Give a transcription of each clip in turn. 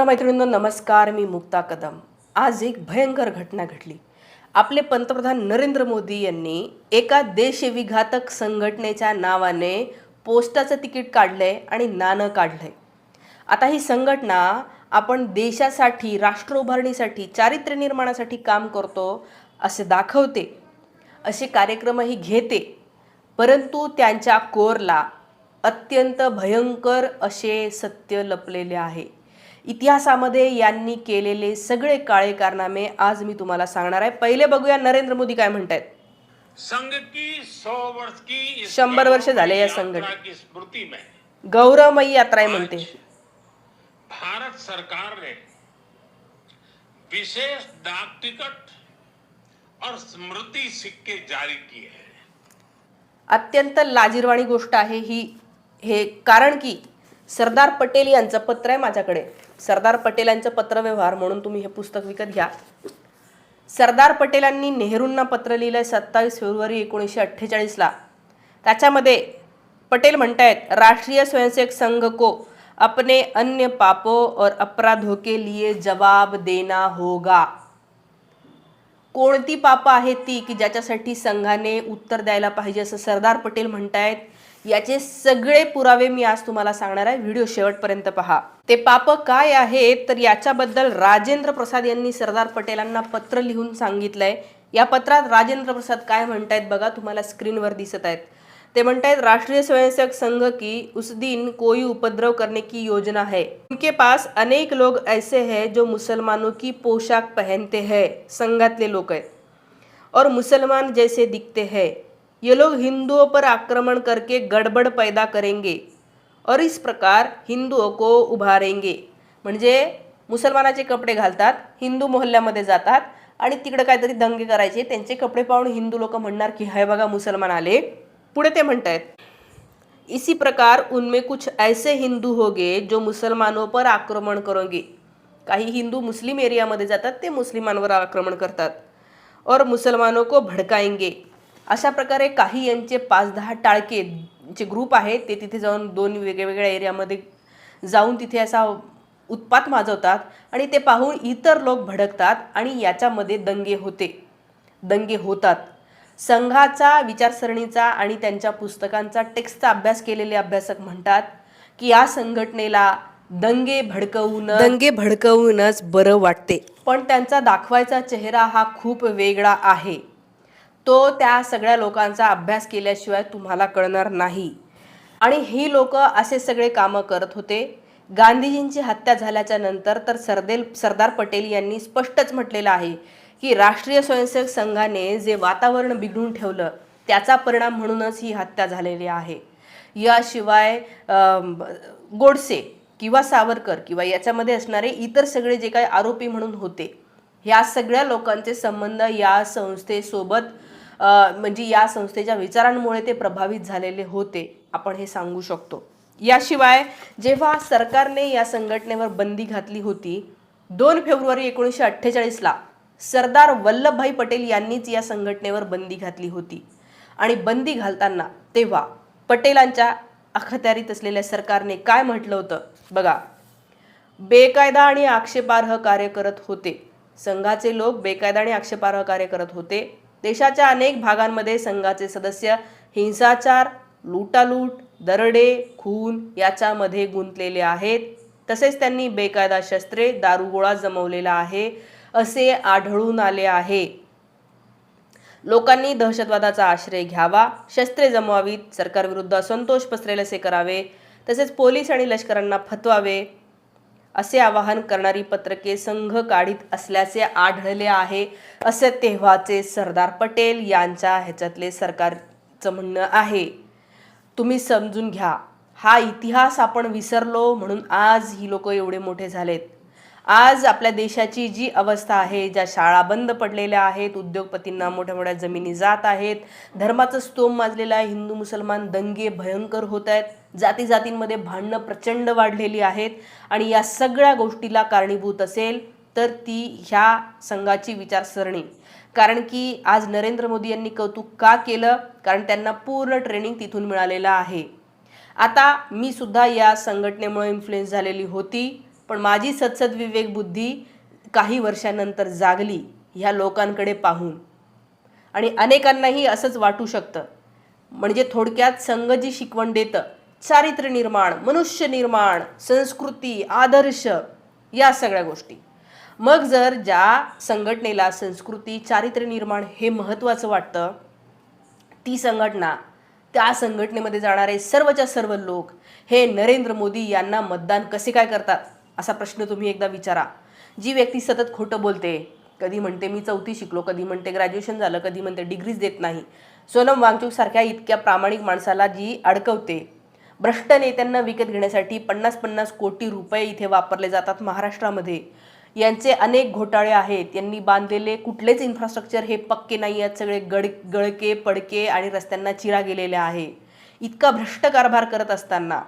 मित्रमैत्रिणींनो नमस्कार मी मुक्ता कदम. आज एक भयंकर घटना घडली. आपले पंतप्रधान नरेंद्र मोदी यांनी एका देशविघातक संघटनेच्या नावाने पोस्टाचं तिकीट काढलंय आणि नाणं काढलंय. आता ही संघटना आपण देशासाठी राष्ट्र उभारणीसाठी चारित्र्य निर्माणासाठी काम करतो असे दाखवते असे कार्यक्रमही घेते. परंतु त्यांच्या कोरला अत्यंत भयंकर असे सत्य लपलेले आहे. इतिहासामध्ये यांनी केलेले सगळे काळे कारनामे आज मी तुम्हाला सांगणार आहे. पहिले बघूया नरेंद्र मोदी काय म्हणतायत. संघ की सौ वर्ष की शंभर वर्ष झाले या संघटने. की स्मृति में। गौरवमयी यात्रा आहे म्हणते. भारत सरकार ने विशेष डाक टिकट और स्मृति सिक्के जारी किए हैं। अत्यंत लाजिरवाणी गोष्ट आहे ही हे कारण की सरदार पटेल यांचं पत्र आहे माझ्याकडे. सरदार पटेल यांचं पत्रव्यवहार म्हणून तुम्ही हे पुस्तक विकत घ्या. सरदार पटेलांनी नेहरूंना पत्र लिहिलं आहे सत्तावीस फेब्रुवारी एकोणीसशे अठ्ठेचाळीसला त्याच्यामध्ये पटेल म्हणतायत राष्ट्रीय स्वयंसेवक संघ को अपने अन्य पापों और अपराधों के लिए जवाब देना होगा. कोणती पापं आहेत ती की ज्याच्यासाठी संघाने उत्तर द्यायला पाहिजे असं सरदार पटेल म्हणतायत? याचे सगळे पुरावे मी आज तुम्हाला सांगणार आहे. व्हिडिओ शेवटपर्यंत पहा. ते पाप काय आहेत तर याच्याबद्दल राजेंद्र प्रसाद यांनी सरदार पटेलांना पत्र लिहून सांगितलंय. या पत्रात राजेंद्र प्रसाद काय म्हणतायत बघा तुम्हाला स्क्रीनवर दिसत आहेत. ते म्हणतायत राष्ट्रीय स्वयंसेवक संघ की उस दिन कोई उपद्रव करने की योजना है. उनके पास अनेक लोग ऐसे हैं जो मुसलमानों की पोशाक पहनते हैं संघातले लोक आहेत और मुसलमान जैसे दिखते हैं। ये लोग हिंदुओं पर आक्रमण करके गड़बड़ पैदा करेंगे और इस प्रकार हिंदुओं को उभारेंगे। म्हणजे मुसलमानाचे कपडे घालतात हिंदू मोहल्ल्यामध्ये जातात आणि तिकडं काहीतरी दंगे करायचे त्यांचे कपडे पाहून हिंदू लोक म्हणणार की हाय बघा मुसलमान आले. पुढे ते म्हणतायत इसी प्रकार उनमें कुछ ऐसे हिंदू होगे जो मुसलमानों पर आक्रमण करोगे. काही हिंदू मुस्लिम एरियामध्ये जातात ते मुस्लिमांवर आक्रमण करतात और मुसलमानों को भडकाएंगे। अशा प्रकारे काही यांचे पाच दहा टाळके जे ग्रुप आहेत ते तिथे जाऊन दोन वेगवेगळ्या एरियामध्ये जाऊन तिथे असा उत्पात माजवतात आणि ते पाहून इतर लोक भडकतात आणि याच्यामध्ये दंगे होते. दंगे होतात. संघाचा विचारसरणीचा आणि त्यांच्या पुस्तकांचा टेक्स्टचा अभ्यास केलेले अभ्यासक म्हणतात की या संघटनेला दंगे भडकवून दंगे भडकवूनच बरं वाटते. पण त्यांचा दाखवायचा चेहरा हा खूप वेगळा आहे. तो त्या सगळ्या लोकांचा अभ्यास केल्याशिवाय तुम्हाला कळणार नाही. आणि ही लोक असे सगळे कामं करत होते. गांधीजींची हत्या झाल्याच्यानंतर तर सरदेल सरदार पटेल यांनी स्पष्टच म्हटलेलं आहे की राष्ट्रीय स्वयंसेवक संघाने जे वातावरण बिघडून ठेवलं त्याचा परिणाम म्हणूनच ही हत्या झालेली आहे. याशिवाय गोडसे किंवा सावरकर किंवा याच्यामध्ये असणारे इतर सगळे जे काही आरोपी म्हणून होते ह्या सगळ्या लोकांचे संबंध या संस्थेसोबत म्हणजे या संस्थेच्या विचारांमुळे ते प्रभावित झालेले होते आपण हे सांगू शकतो. याशिवाय जेव्हा सरकारने या संघटनेवर बंदी घातली होती दोन फेब्रुवारी एकोणीसशे अठ्ठेचाळीसला सरदार वल्लभभाई पटेल यांनीच या संघटनेवर बंदी घातली होती. आणि बंदी घालताना तेव्हा पटेलांच्या अखत्यारीत असलेल्या सरकारने काय म्हटलं होतं? बघा बेकायदा आणि आक्षेपार्ह कार्य करत होते. संघाचे लोक बेकायदा आणि आक्षेपार्ह कार्य करत होते. देशाच्या अनेक भागांमध्ये संघाचे सदस्य हिंसाचार लुटालूट दरडे खून याच्यामध्ये गुंतलेले आहेत. तसेच त्यांनी बेकायदा शस्त्रे दारुगोळा जमवलेला आहे असे आढळून आले आहे. लोकांनी दहशतवादाचा आश्रय घ्यावा शस्त्रे जमवावीत सरकारविरुद्ध असंतोष पसरेल असे करावे तसेच पोलीस आणि लष्करांना फतवावे असे आवाहन करणारी पत्रके संघ काढीत असल्याचे आढळले आहे. असे तेव्हाचे सरदार पटेल यांच्या ह्याच्यातले सरकारचं म्हणणं आहे. तुम्ही समजून घ्या. हा इतिहास आपण विसरलो म्हणून आज ही लोक एवढे मोठे झालेत. आज आपल्या देशाची जी अवस्था आहे ज्या शाळा बंद पडलेल्या आहेत उद्योगपतींना मोठ्या मोठ्या जमिनी जात आहेत धर्माचं स्तोम माजलेला आहे हिंदू मुसलमान दंगे भयंकर होत आहेत जाती जातींमध्ये भांडणं प्रचंड वाढलेली आहेत आणि या सगळ्या गोष्टीला कारणीभूत असेल तर ती ह्या संघाची विचारसरणी. कारण की आज नरेंद्र मोदी यांनी कौतुक का केलं? कारण त्यांना पूर्ण ट्रेनिंग तिथून मिळालेलं आहे. आता मी सुद्धा या संघटनेमुळे इन्फ्लुएन्स झालेली होती. पण माझी सत्सद विवेक बुद्धी काही वर्षानंतर जागली ह्या लोकांकडे पाहून. आणि अनेकांनाही असंच वाटू शकतं. म्हणजे थोडक्यात संघ जी शिकवण देतं चारित्र्य निर्माण मनुष्य निर्माण संस्कृती आदर्श या सगळ्या गोष्टी. मग जर ज्या संघटनेला संस्कृती चारित्र्य निर्माण हे महत्त्वाचं वाटतं ती संघटना त्या संघटनेमध्ये जाणारे सर्वच्या सर्व लोक हे नरेंद्र मोदी यांना मतदान कसे काय करतात? असा प्रश्न तुम्ही एकदा विचारा. जी व्यक्ती सतत खोटं बोलते कधी म्हणते मी चौथी शिकलो कधी म्हणते ग्रॅज्युएशन झालं कधी म्हणते डिग्रीज देत नाही. सोनम वांगचूकसारख्या इतक्या प्रामाणिक माणसाला जी अडकवते. भ्रष्ट नेत्यांना विकत घेण्यासाठी पन्नास पन्नास कोटी रुपये इथे वापरले जातात महाराष्ट्रामध्ये. यांचे अनेक घोटाळे आहेत. यांनी बांधलेले कुठलेच इन्फ्रास्ट्रक्चर हे पक्के नाही आहेत. सगळे गड गळके पडके आणि रस्त्यांना चिरा गेलेल्या आहे. इतका भ्रष्ट कारभार करत असताना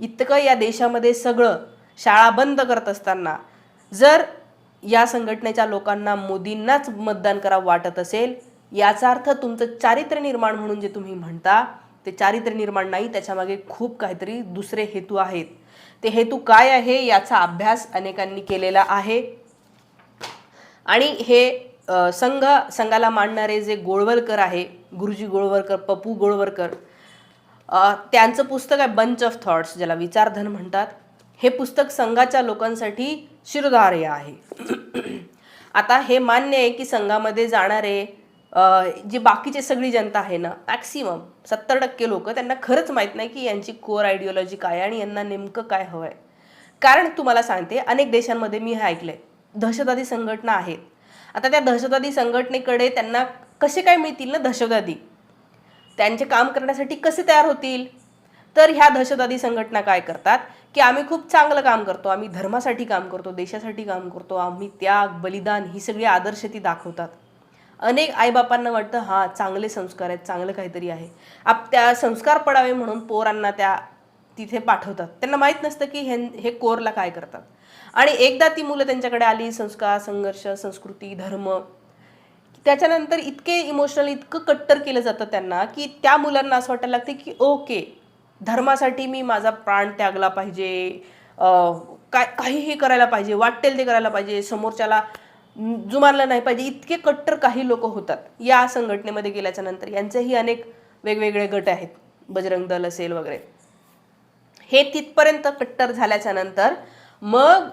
इतकं या देशामध्ये सगळं शाळा बंद करत असताना जर या संघटनेच्या लोकांना मोदींनाच मतदान करा वाटत असेल याचा अर्थ तुमचं चारित्र्य निर्माण म्हणून जे तुम्ही म्हणता ते चारित्र्य निर्माण नाही त्याच्यामागे खूप काहीतरी दुसरे हेतू आहेत. ते हेतू काय आहे याचा अभ्यास अनेकांनी केलेला आहे. आणि हे संघ संघाला मांडणारे जे गोळवलकर आहे गुरुजी गोळवलकर पप्पू गोळवलकर त्यांचं पुस्तक आहे बंच ऑफ थॉट्स ज्याला विचारधन म्हणतात. हे पुस्तक संघाच्या लोकांसाठी शिरोधार्य आहे. आता हे मान्य आहे की संघामध्ये जाणारे जे जी बाकीचे सगळी जनता आहे ना मॅक्सिमम सत्तर टक्के लोक त्यांना खरंच माहीत नाही की यांची कोर आयडिओलॉजी काय आहे आणि यांना नेमकं काय हवं आहे कारण तुम्हाला सांगते अनेक देशांमध्ये मी हे ऐकलंय. दहशतवादी संघटना आहेत. आता त्या दहशतवादी संघटनेकडे त्यांना कसे काय मिळतील ना दहशतवादी? त्यांचे काम करण्यासाठी कसे तयार होतील? तर ह्या दहशतवादी संघटना काय करतात? की आम्ही खूप चांगलं काम करतो आम्ही धर्मासाठी काम करतो देशासाठी काम करतो आम्ही त्याग बलिदान ही सगळी आदर्श ती दाखवतात. अनेक आईबापांना वाटतं हां चांगले संस्कार आहेत चांगलं काहीतरी आहे. आप त्या संस्कार पडावे म्हणून पोरांना त्या तिथे पाठवतात. त्यांना माहीत नसतं की हे हे कोरला काय करतात. आणि एकदा ती मुलं त्यांच्याकडे आली संस्कार संघर्ष संस्कृती धर्म त्याच्यानंतर इतके इमोशनल इतकं कट्टर केलं जातं त्यांना की त्या मुलांना असं वाटायला लागते की ओके धर्मासाठी मी माझा प्राण त्यागला पाहिजे. काय काहीही करायला पाहिजे. वाटेल ते करायला पाहिजे. समोरच्याला जुमारलं नाही पाहिजे. इतके कट्टर काही लोक होतात. या संघटनेमध्ये गेल्याच्यानंतर यांचेही अनेक वेगवेगळे गट आहेत. बजरंग दल असेल वगैरे. हे तिथपर्यंत कट्टर झाल्याच्यानंतर मग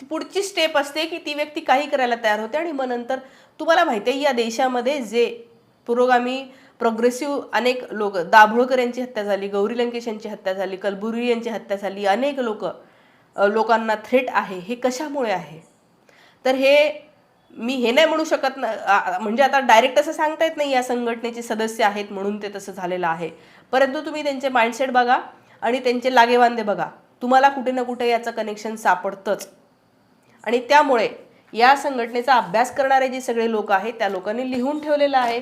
ती पुढची स्टेप असते की ती व्यक्ती काही करायला तयार होते आणि मग नंतर तुम्हाला माहिती आहे या देशामध्ये जे पुरोगामी प्रोग्रेसिव्ह अनेक लोक दाभोळकर यांची हत्या झाली गौरी लंकेश यांची हत्या झाली कलबुर्गी यांची हत्या झाली अनेक लोक लोकांना थ्रेट आहे हे कशामुळे आहे? तर हे मी हे नाही म्हणू शकत ना म्हणजे आता डायरेक्ट असं सांगता येत नाही या संघटनेचे सदस्य आहेत म्हणून ते तसं झालेलं आहे. परंतु तुम्ही त्यांचे माइंडसेट बघा आणि त्यांचे लागेवांदे बघा. तुम्हाला कुठे ना कुठे याचं कनेक्शन सापडतंच. आणि त्यामुळे या संघटनेचा अभ्यास करणारे जे सगळे लोक आहेत त्या लोकांनी लिहून ठेवलेलं आहे.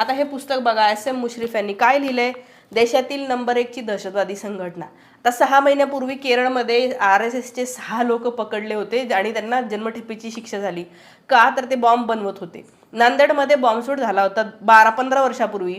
आता हे पुस्तक बघा एस एम मुश्रीफ यांनी काय लिहिलंय? देशातील नंबर एकची दहशतवादी संघटना. आता सहा महिन्यापूर्वी केरळमध्ये आर एस एसचे सहा लोक पकडले होते आणि त्यांना जन्मठेपीची शिक्षा झाली. का? तर ते बॉम्ब बनवत होते. नांदेडमध्ये बॉम्बस्फोट झाला होता बारा पंधरा वर्षापूर्वी.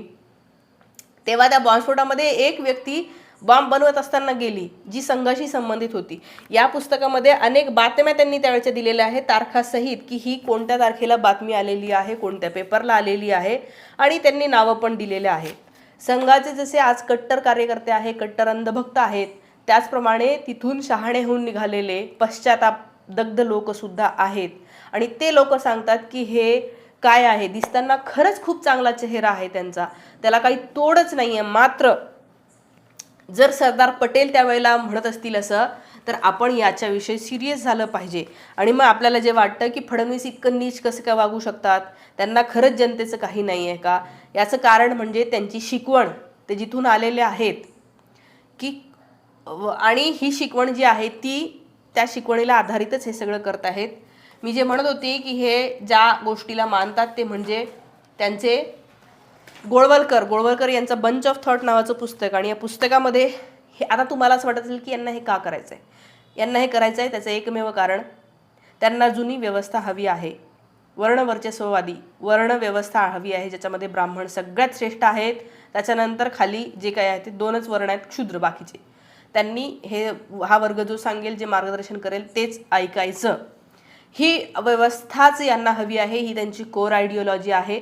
तेव्हा त्या बॉम्बस्फोटामध्ये एक व्यक्ती बॉम्ब बनवत असताना गेली जी संघाशी संबंधित होती. या पुस्तकामध्ये अनेक बातम्या त्यांनी त्यावेळेच्या दिलेल्या आहेत. तारखासहित की ही कोणत्या तारखेला बातमी आलेली आहे कोणत्या पेपरला आलेली आहे आणि त्यांनी नावं पण दिलेले आहेत. संघाचे जसे आज कट्टर कार्यकर्ते आहे कट्टर अंधभक्त आहेत त्याचप्रमाणे तिथून शहाणे होऊन निघालेले पश्चाताप दग्ध लोकसुद्धा आहेत. आणि ते लोक सांगतात की हे काय आहे? दिसताना खरंच खूप चांगला चेहरा आहे त्यांचा. त्याला काही तोडच नाही आहे मात्र जर सरदार पटेल त्यावेळेला म्हणत असतील असं तर आपण याच्याविषयी सिरियस झालं पाहिजे. आणि मग आपल्याला जे वाटतं की फडणवीस इतकं नीच कसं काय वागू शकतात त्यांना खरंच जनतेचं काही नाही आहे का? याचं कारण म्हणजे त्यांची शिकवण ते जिथून आलेले आहेत की व- आणि ही शिकवण जी आहे ती त्या शिकवणीला आधारितच हे सगळं करत आहेत. मी जे म्हणत होते की हे ज्या गोष्टीला मानतात ते म्हणजे त्यांचे गोळवलकर गोळवलकर यांचं बंच ऑफ थॉट नावाचं पुस्तक आणि या पुस्तकामध्ये हे आता तुम्हाला असं वाटत असेल की यांना हे का करायचं आहे यांना हे करायचं आहे त्याचं एकमेव कारण त्यांना जुनी व्यवस्था हवी आहे. वर्णवर्चस्ववादी वर्णव्यवस्था हवी आहे ज्याच्यामध्ये ब्राह्मण सगळ्यात श्रेष्ठ आहेत. त्याच्यानंतर खाली जे काही आहे ते दोनच वर्ण आहेत क्षुद्र बाकीचे. त्यांनी हे हा वर्ग जो सांगेल जे मार्गदर्शन करेल तेच ऐकायचं. ही व्यवस्थाच यांना हवी आहे ही त्यांची कोर आयडिओलॉजी आहे.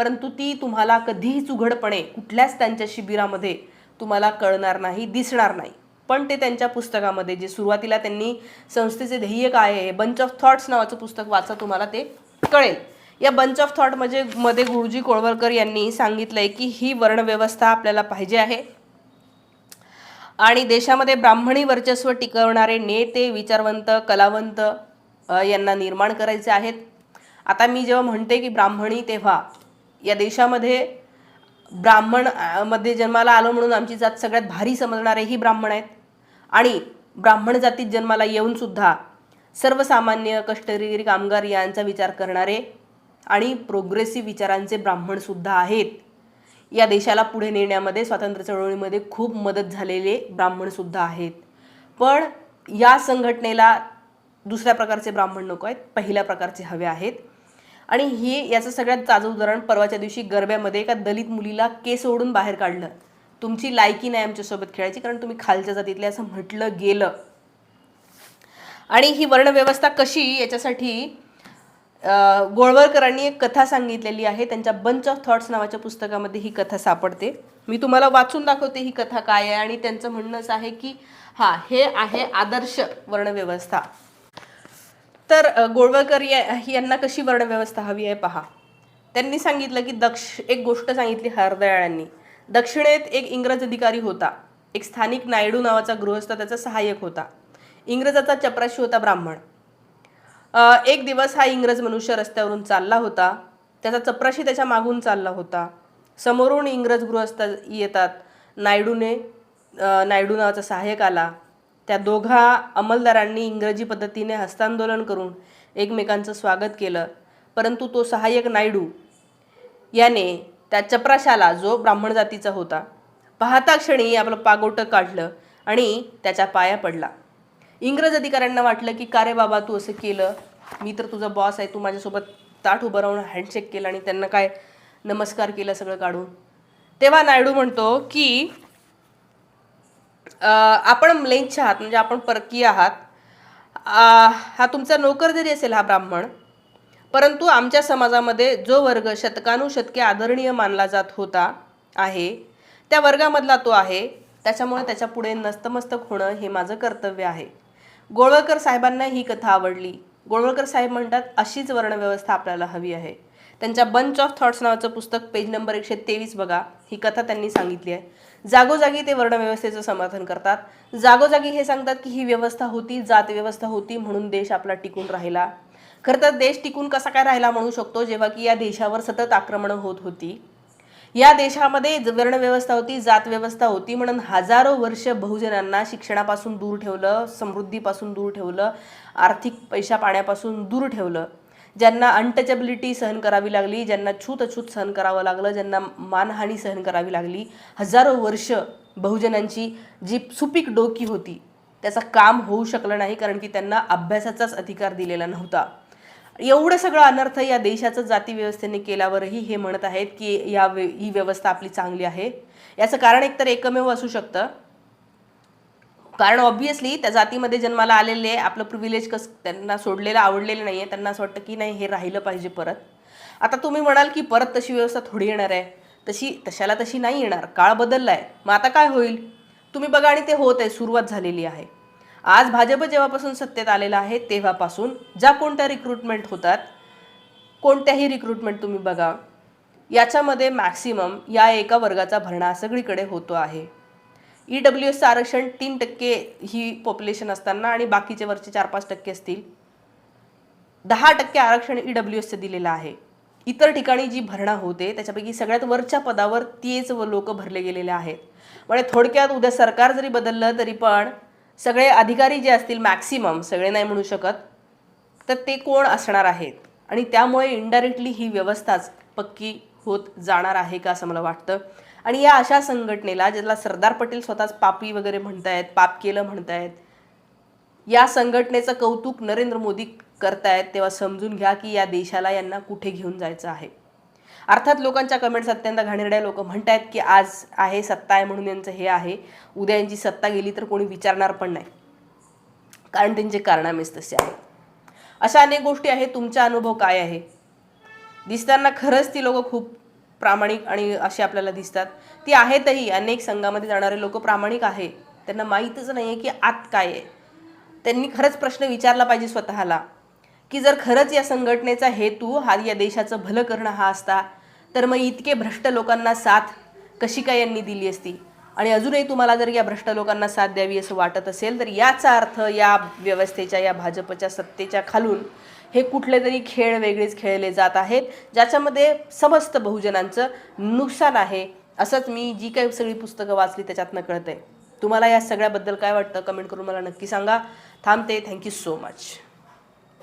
परंतु ती तुम्हाला कधीही उघडपणे कुठल्याच त्यांच्या शिबिरामध्ये तुम्हाला कळणार नाही दिसणार नाही. पण ते त्यांच्या पुस्तकामध्ये जे सुरुवातीला त्यांनी संस्थेचे ध्येय काय आहे बंच ऑफ थॉट्स नावाचं पुस्तक वाचा तुम्हाला ते कळेल. या बंच ऑफ थॉट म्हणजे मध्ये गुरुजी कोळवरकर यांनी सांगितलंय की ही वर्णव्यवस्था आपल्याला पाहिजे आहे. आणि देशामध्ये ब्राह्मणी वर्चस्व टिकवणारे नेते विचारवंत कलावंत यांना निर्माण करायचे आहेत. आता मी जेव्हा म्हणते की ब्राह्मणी तेव्हा या देशामध्ये ब्राह्मणमध्ये जन्माला आलो म्हणून आमची जात सगळ्यात भारी समजणारेही ब्राह्मण आहेत. आणि ब्राह्मण जातीत जन्माला येऊन सुद्धा सर्वसामान्य कष्टगिरी कामगार यांचा विचार करणारे आणि प्रोग्रेसिव्ह विचारांचे ब्राह्मण सुद्धा आहेत. या देशाला पुढे नेण्यामध्ये स्वातंत्र्य चळवळीमध्ये खूप मदत झालेले ब्राह्मण सुद्धा आहेत. पण या संघटनेला दुसऱ्या प्रकारचे ब्राह्मण नको आहेत. पहिल्या प्रकारचे हवे आहेत. आणि हे याचं सगळ्यात ताजं उदाहरण परवाच्या दिवशी गरब्यामध्ये एका दलित मुलीला केस ओढून बाहेर काढलं. तुमची लायकी नाही आमच्यासोबत खेळायची कारण तुम्ही खालच्या जातीतले असं म्हटलं गेलं. आणि ही वर्णव्यवस्था कशी याच्यासाठी गोळवळकरांनी एक कथा सांगितलेली आहे. त्यांच्या बंच ऑफ थॉट्स नावाच्या पुस्तकामध्ये ही कथा सापडते. मी तुम्हाला वाचून दाखवते ही कथा काय आहे. आणि त्यांचं म्हणणंच आहे की हा हे आहे आदर्श वर्णव्यवस्था. तर गोळवळकर या- यांना कशी वर्णव्यवस्था हवी आहे पहा. त्यांनी सांगितलं की दक्ष एक गोष्ट सांगितली हरदयाळांनी. दक्षिणेत एक इंग्रज अधिकारी होता. एक स्थानिक नायडू नावाचा गृहस्थ त्याचा सहाय्यक होता. इंग्रजाचा चपराशी होता ब्राह्मण. एक दिवस हा इंग्रज मनुष्य रस्त्यावरून चालला होता. त्याचा चपराशी त्याच्या मागून चालला होता. समोरून इंग्रज गृहस्थ येतात. नायडूने नायडू नावाचा सहाय्यक आला. त्या दोघा अंमलदारांनी इंग्रजी पद्धतीने हस्तांदोलन करून एकमेकांचं स्वागत केलं. परंतु तो सहाय्यक नायडू याने त्या चपराशाला जो ब्राह्मण जातीचा होता पाहता क्षणी आपलं पागोटं काढलं आणि त्याच्या पाया पडला. इंग्रज अधिकाऱ्यांना वाटलं की का रे बाबा तू असं केलं? मी तर तुझा बॉस आहे तू माझ्यासोबत ताठ उभं राहून हँडशेक केला आणि त्यांना काय नमस्कार केला सगळं काढून? तेव्हा नायडू म्हणतो की आपण म्लेच्छ आहात म्हणजे आपण परकीय आहात. हा तुमचा नोकर जरी असेल हा ब्राह्मण. परंतु आमच्या समाजामध्ये जो वर्ग शतकानुशतके आदरणीय मानला जात होता आहे त्या वर्गामधला तो आहे. त्याच्यामुळे त्याच्या पुढे नस्तमस्तक होणं हे माझं कर्तव्य आहे. गोळवळकर साहेबांना ही कथा आवडली. गोळवळकर साहेब म्हणतात अशीच वर्णव्यवस्था आपल्याला हवी आहे. त्यांच्या बंच ऑफ थॉट्स नावाचं पुस्तक पेज नंबर एकशे तेवीस बघा. ही कथा त्यांनी सांगितली आहे. जागोजागी ते वर्णव्यवस्थेचं समर्थन करतात. जागोजागी हे सांगतात की ही व्यवस्था होती जात व्यवस्था होती म्हणून देश आपला टिकून राहिला. खरं तर देश टिकून कसा काय राहिला म्हणू शकतो? जेव्हा की या देशावर सतत आक्रमणं होत होती. या देशामध्ये वर्णव्यवस्था होती जात व्यवस्था होती म्हणून हजारो वर्ष बहुजनांना शिक्षणापासून दूर ठेवलं समृद्धीपासून दूर ठेवलं आर्थिक पैशा पाण्यापासून दूर ठेवलं. ज्यांना अनटचेबिलिटी सहन करावी लागली ज्यांना छूत अछूत सहन करावं लागलं ज्यांना मानहानी सहन करावी लागली हजारो वर्ष बहुजनांची जी सुपीक डोकी होती त्याचं काम होऊ शकलं नाही कारण की त्यांना अभ्यासाचाच अधिकार दिलेला नव्हता. एवढं सगळं अनर्थ या देशाचं जाती व्यवस्थेने केल्यावरही हे म्हणत आहेत की या वे ही व्यवस्था आपली चांगली आहे. याचं कारण एकतर एकमेव असू शकतं कारण ऑब्व्हियसली त्या जातीमध्ये जन्माला आलेले आपलं प्रिव्हिलेज कस त्यांना सोडलेलं आवडलेलं नाही आहे त्यांना असं वाटतं की नाही हे राहिलं पाहिजे परत. आता तुम्ही म्हणाल की परत तशी व्यवस्था थोडी येणार आहे. तशी तशाला तशी नाही येणार. काळ बदलला आहे मग आता काय होईल? तुम्ही बघा आणि ते होत आहे. सुरुवात झालेली आहे. आज भाजप जेव्हापासून सत्तेत आलेला आहे तेव्हापासून ज्या कोणत्या रिक्रुटमेंट होतात कोणत्याही रिक्रुटमेंट तुम्ही बघा याच्यामध्ये मॅक्सिमम या एका वर्गाचा भरणा सगळीकडे होतो आहे. ई डब्ल्यू एसचं आरक्षण तीन टक्के ही पॉप्युलेशन असताना आणि बाकीचे वरचे चार पाच टक्के असतील. दहा टक्के आरक्षण ई डब्ल्यू एसचं दिलेलं आहे. इतर ठिकाणी जी भरणा होते त्याच्यापैकी सगळ्यात वरच्या पदावर तेच लोक भरले गेलेले आहेत. म्हणजे थोडक्यात उद्या सरकार जरी बदललं तरी पण सगळे अधिकारी जे असतील मॅक्सिमम सगळे नाही म्हणू शकत तर ते कोण असणार आहेत? आणि त्यामुळे इनडायरेक्टली ही व्यवस्थाच पक्की होत जाणार आहे का असं मला वाटतं. आणि या अशा संघटनेला ज्याला सरदार पटेल स्वतःच पापी वगैरे म्हणतायत पाप केलं म्हणतायत या संघटनेचं कौतुक नरेंद्र मोदी करतायत तेव्हा समजून घ्या की या देशाला यांना कुठे घेऊन जायचं आहे. अर्थात लोकांच्या कमेंट्स अत्यंत घाणेरड्या लोक म्हणतायत की आज आहे सत्ता आहे म्हणून यांचं हे आहे. उद्या यांची सत्ता गेली तर कोणी विचारणार पण नाही. कारण त्यांचे कारणामेच तसे आहेत. अशा अनेक गोष्टी आहेत. तुमचा अनुभव काय आहे? दिसताना खरंच ती लोक खूप प्रामाणिक आणि असे आपल्याला दिसतात. ती आहेतही अनेक संघामध्ये जाणारे लोक प्रामाणिक आहे. त्यांना माहीतच नाही आहे की आत काय आहे. त्यांनी खरंच प्रश्न विचारला पाहिजे स्वतःला की जर खरंच या संघटनेचा हेतू हा या देशाचं भलं करणं हा असता तर मग इतके भ्रष्ट लोकांना साथ कशी काय यांनी दिली असती? आणि अजूनही तुम्हाला जर या भ्रष्ट लोकांना साथ द्यावी असं वाटत असेल तर याचा अर्थ या व्यवस्थेच्या या भाजपच्या सत्तेच्या खालून हे कुठले तरी खेळ वेगळेच खेळले जात आहेत ज्याच्यामध्ये समस्त बहुजनांचं नुकसान आहे असंच मी जी काही सगळी पुस्तकं वाचली त्याच्यातनं कळते तुम्हाला या सगळ्याबद्दल काय वाटतं? कमेंट करून मला नक्की सांगा. थांबते. Thank you so much